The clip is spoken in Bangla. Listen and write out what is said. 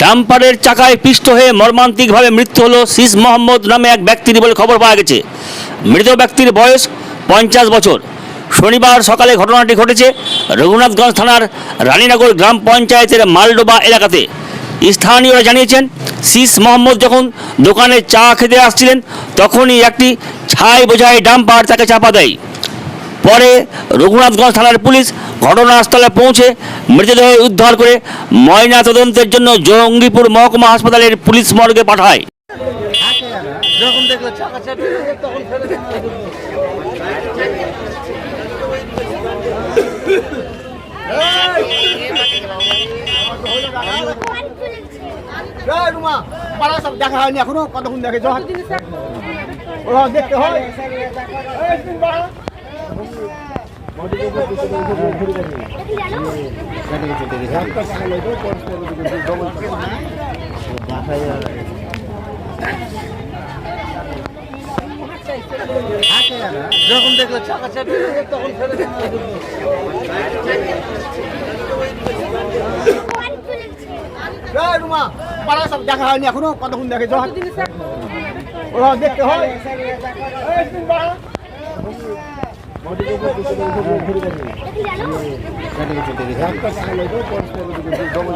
ডাম্পারের চাকায় পিষ্ট হয়ে মর্মান্তিকভাবে মৃত্যু হলো সিস মোহাম্মদ নামে এক ব্যক্তির বলে খবর পাওয়া গেছে। মৃত ব্যক্তির বয়স পঞ্চাশ বছর। শনিবার সকালে ঘটনাটি ঘটেছে রঘুনাথগঞ্জ থানার রানীনগর গ্রাম পঞ্চায়েতের মালডোবা এলাকাতে। স্থানীয়রা জানিয়েছেন সিস মোহাম্মদ যখন দোকানে চা খেতে আসছিলেন, তখনই একটি ছাই বোঝাই ডাম্পার তাকে চাপা দেয়। পরে রঘুনাথগঞ্জ থানার পুলিশ ঘটনাস্থলে পৌঁছে মৃতদেহ উদ্ধার করে ময়না তদন্তের জন্য জঙ্গিপুর মহকুমা হাসপাতালের পুলিশ মর্গে পাঠায় যখন দেখল তখন ফেলে দিল। এই রুমা, পাড়া সব দেখা হয়নি এখনও কতক্ষণ দেখে দেখতে হয়। যখন দেখল চাকা পাড়া সব দেখা হয়নি এখনও? কতক্ষণ দেখে দেখতে হয়। যখন